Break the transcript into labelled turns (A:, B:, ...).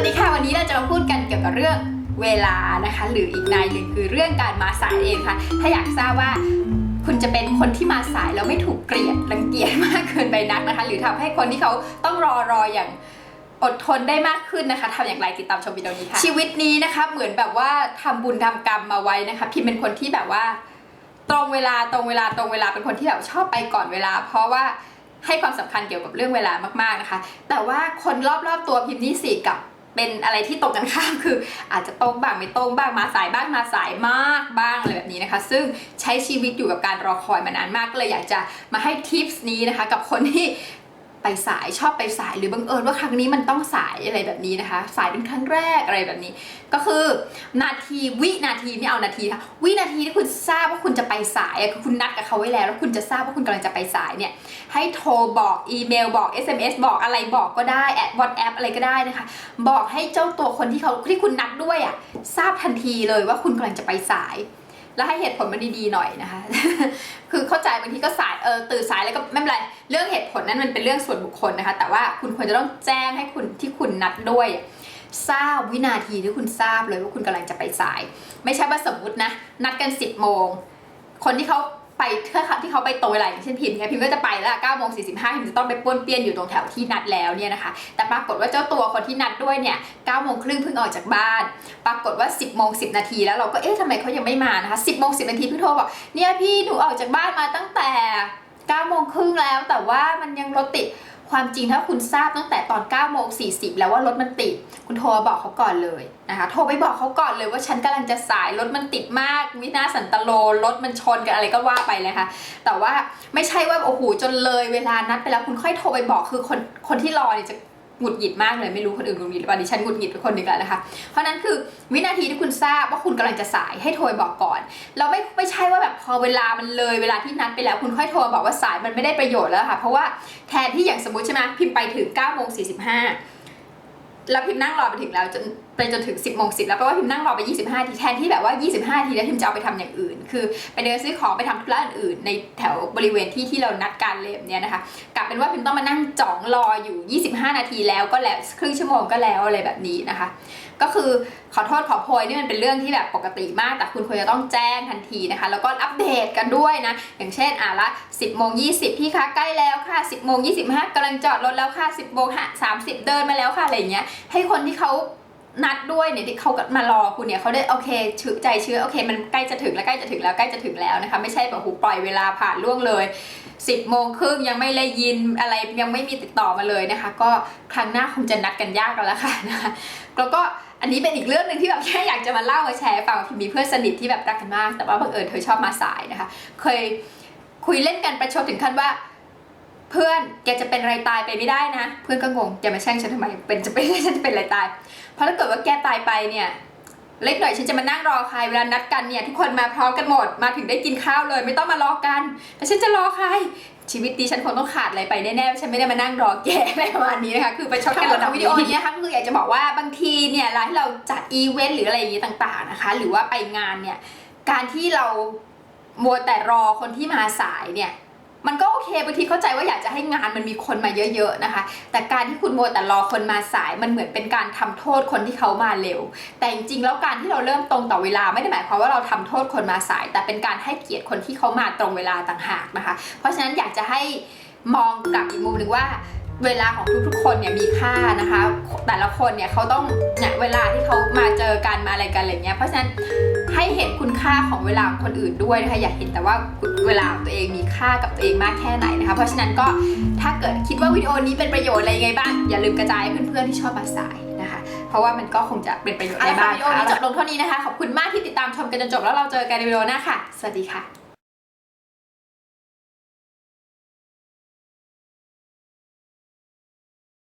A: วันนี้เราจะมาพูดกันเกี่ยวกับเรื่องเวลานะคะ หรืออีกในหนึ่งคือเรื่องการมาสายเองค่ะ ถ้าอยากทราบว่าคุณจะเป็นคนที่มาสายแล้วไม่ถูกเกลียดรังเกียจมากเกินไปนักนะคะ หรือทำให้คนที่เขาต้องรอรออย่างอดทนได้มากขึ้นนะคะทำอย่างไรติดตามชมวิดีโอนี้ค่ะ ชีวิตนี้นะคะเหมือนแบบว่าทำบุญทำกรรมมาไว้นะคะ พิมเป็นคนที่แบบว่า ตรงเวลาตรงเวลาตรงเวลาเป็นคนที่แบบชอบไปก่อนเวลา เพราะว่าให้ความสำคัญเกี่ยวกับเรื่องเวลามากๆนะคะ แต่ว่าคนรอบๆตัวพิมพ์นี่สิกับ เป็นอะไรที่ตรงกันข้ามคืออาจจะตรงบ้างไม่ตรงบ้างมาสายบ้างมาสายมากบ้างอะไรแบบนี้นะคะ ซึ่งใช้ชีวิตอยู่กับการรอคอยมานานมากเลยอยากจะมาให้ทิปส์นี้นะคะ กับคนที่ ไปสายชอบไปสายหรือบังเอิญว่าครั้งนี้มันต้องสายอะไรแบบนี้นะคะ สายเป็นครั้งแรกอะไรแบบนี้ ก็คือนาทีวินาทีไม่เอานาทีค่ะวินาทีที่คุณทราบว่าคุณจะไปสายคือคุณนัดกับเขาไว้แล้ว แล้วคุณจะทราบว่าคุณกำลังจะไปสายเนี่ยให้โทรบอกอีเมลบอก SMS บอกอะไรบอกก็ได้แอดวอทแอปอะไรก็ได้นะคะ บอกให้เจ้าตัวคนที่เขาที่คุณนัดด้วยอะทราบทันทีเลยว่าคุณกำลังจะไปสาย แล้วให้เหตุผลมันดีๆหน่อยนะคะ คือเข้าใจบางทีก็สายเออตื่นสายแล้วก็ไม่เป็นไร เรื่องเหตุผลนั้นมันเป็นเรื่องส่วนบุคคลนะคะ แต่ว่าคุณควรจะต้องแจ้งให้คุณที่คุณนัดด้วย ทราบวินาทีที่คุณทราบเลยว่าคุณกำลังจะไปสาย ไม่ใช่ว่าสมมตินะ นัดกัน 10บโมง คนที่เขา ไปเพื่อที่เขาไปโตรงเวลาอย่างเช่นพิมพ์ไงพิมพ์ก็จะไปแล้วเก้าโมงสี่สิบห้าพิมพ์จะต้องไปป้วนเปี้ยนอยู่ตรงแถวที่นัดแล้วเนี่ยนะคะ แต่ปรากฏว่าเจ้าตัวคนที่นัดด้วยเนี่ยเก้าโมงครึ่งเพิ่งออกจากบ้าน ปรากฏว่าสิบโมงสิบนาทีแล้วเราก็เอ๊ะทำไมเขายังไม่มานะคะสิบโมงสิบนาทีเพิ่งโทรบอกเนี่ยพี่หนูออกจากบ้านมาตั้งแต่เก้าโมงครึ่งแล้วแต่ว่ามันยังรถติด ความจริงถ้าคุณทราบตั้งแต่ตอน9โมง40แล้วว่ารถมันติด คุณโทรมาบอกเขาก่อนเลยนะคะ โทรไปบอกเขาก่อนเลยว่าฉันกำลังจะสายรถมันติดมาก วินาสันตโลรถมันชนกันอะไรก็ว่าไปเลยค่ะ แต่ว่าไม่ใช่ว่าโอ้โหจนเลยเวลานัดไปแล้วคุณค่อยโทรไปบอกคือคนคนที่รอเนี่ยจะ หงุดหงิดมากเลยไม่รู้คนอื่นหงุดหงิดหรือเปล่าดิฉันหงุดหงิดเป็นคนหนึ่งแล้วนะคะ เพราะนั้นคือวินาทีที่คุณทราบว่าคุณกำลังจะสายให้โทรบอกก่อนเราไม่ไม่ใช่ว่าแบบพอเวลามันเลยเวลาที่นัดไปแล้วคุณค่อยโทรบอกว่าสายมันไม่ได้ประโยชน์แล้วค่ะ เพราะว่าแทนที่อย่างสมมติใช่ไหมพิมพ์ไปถึง9โมง45แล้วพิมพ์นั่งรอไปถึงแล้วจนไปจนถึง 10โมง10แล้วแปลว่าพิมพ์นั่งรอไป 25ทีแทนที่แบบว่า 25ทีแล้วพิมพ์จะเอาไปทำอย่างอื่น คือไปเดินซื้อของไปทำธุระอื่นในแถวบริเวณที่ที่เรานัดการเล่มเนี่ยนะคะกลับเป็นว่าพิมพ์ต้องมานั่งจ่องรออยู่ 25 นาทีแล้วก็แล้วครึ่งชั่วโมงก็แล้วอะไรแบบนี้นะคะ ก็คือขอโทษขอโพยนี่มันเป็นเรื่องที่แบบปกติมาก แต่คุณควรจะต้องแจ้งทันทีนะคะ แล้วก็อัปเดตกันด้วยนะ อย่างเช่นอะละ 10โมง20พี่คะใกล้แล้วค่ะ 10โมง25กำลังจอดรถแล้วค่ะ 10โมง30 เดินมาแล้วค่ะอะไรเงี้ยให้คนที่เขา นัดด้วยเนี่ยที่เขามารอคุณเนี่ยเขาได้โอเคชื่อใจเชื่อโอเค มันใกล้จะถึงแล้วใกล้จะถึงแล้วใกล้จะถึงแล้วนะคะไม่ใช่แบบหูปล่อยเวลาผ่านล่วงเลย10โมงครึ่งยังไม่ได้ยินอะไรยังไม่มีติดต่อมาเลยนะคะ ก็ครั้งหน้าคงจะนัดกันยากกันแล้วค่ะนะคะแล้วก็อันนี้เป็นอีกเรื่องหนึ่งที่แบบแค่อยากจะมาเล่ามาแชร์ฟังคือมีเพื่อนสนิทที่แบบรักกันมาก แต่ว่าบังเอิญเธอชอบมาสายนะคะ เคยคุยเล่นกันประชดถึงขั้นว่า อนแกจะเป็นอะไรตายไปไม่ได้นะ เพื่อนก็งงแกมาแช่งฉันทำไมเป็นจะเป็นฉันจะเป็นอะไรตาย เพราะถ้าเกิดว่าแกตายไปเนี่ยเล็กหน่อยฉันจะมานั่งรอใครเวลานัดกันเนี่ยทุกคนมาพร้อมกันหมดมาถึงได้กินข้าวเลย ไม่ต้องมารอกันแต่ฉันจะรอใคร ชีวิตดิฉันคงต้องขาดอะไรไปแน่ๆฉันไม่ได้มานั่งรอแกอะไรประมาณนี้นะคะคือไปชดกันระดับวิดีโอนี้นะคะคืออยากจะบอกว่าบางทีเนี่ยเวลาที่เราจัดอีเวนต์หรืออะไรอย่างนี้ต่างๆนะคะ หรือว่าไปงานเนี่ยการที่เรามัวแต่รอคนที่มาสายเนี่ย มันก็โอเคบางทีเข้าใจว่าอยากจะให้งานมันมีคนมาเยอะๆนะคะ แต่การที่คุณโมแต่รอคนมาสายมันเหมือนเป็นการทำโทษคนที่เขามาเร็ว แต่จริงๆแล้วการที่เราเริ่มตรงต่อเวลาไม่ได้หมายความว่าเราทำโทษคนมาสาย แต่เป็นการให้เกียรติคนที่เขามาตรงเวลาต่างหากนะคะ เพราะฉะนั้นอยากจะให้มองกลับอีกมุมหนึ่งว่า เวลาของทุกๆ คนเนี่ยมีค่านะคะ แต่ละคนเนี่ยเขาต้องเนี่ยเวลาที่เขามาเจอกันมาอะไรกันอะไรเงี้ยเพราะฉะนั้นให้เห็นคุณค่าของเวลาคนอื่นด้วยนะคะอย่าเห็นแต่ว่าเวลาตัวเองมีค่ากับตัวเองมากแค่ไหนนะคะ เพราะฉะนั้นก็ถ้าเกิดคิดว่าวิดีโอนี้เป็นประโยชน์อะไรยังไงบ้างอย่าลืมกระจายให้เพื่อนๆที่ชอบมาสายนะคะ เพราะว่ามันก็คงจะเป็นประโยชน์ได้บ้างวิดีโอนี้จบลงเท่านี้นะคะขอบคุณมากที่ติดตามชมกันจนจบแล้วเราเจอกันในวิดีโอหน้าค่ะ สวัสดีค่ะ